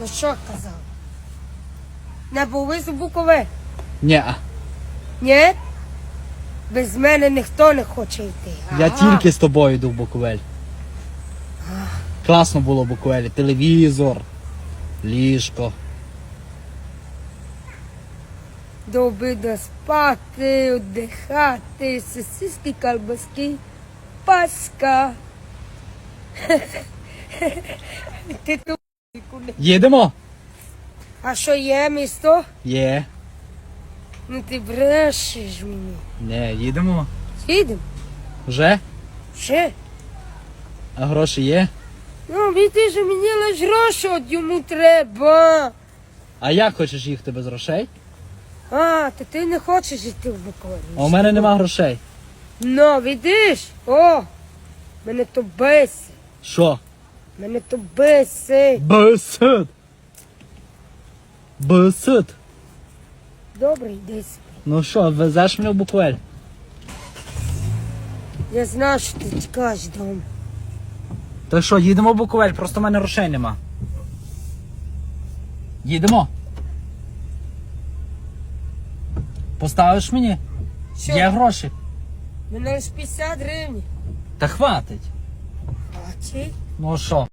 Ну що казав? Не були з Букове? Ні, Ні? Без мене ніхто не хоче йти. я Ага. тільки з тобою йду в Буковель. Класно було в Буковелі. Телевізор, ліжко. До обіду спати, віддихати, сосиски, колбаски, паска. Ти ту Їдемо? А що є місто? Є. Ну ти брешеш мені. Не, їдемо. Їдемо. Вже? Ще? А гроші є? Ну, видиш, мені лише гроші от йому треба. А як хочеш їхати без грошей? А, то ти не хочеш йти в Буковель. А у мене нема грошей. Ну, видиш? О, мене то бесить. Що? Мене то бесить. Бесед. Бесед. Добре, йди собі. Ну що, везеш мене в Буковель? Я знаю, що ти тікаєш дому. То що, їдемо в Буковель, просто в мене грошей нема. Їдемо. Поставиш мені? Що? Є гроші. Мене лише 50 гривень. Та хватить. А чи? Ну що?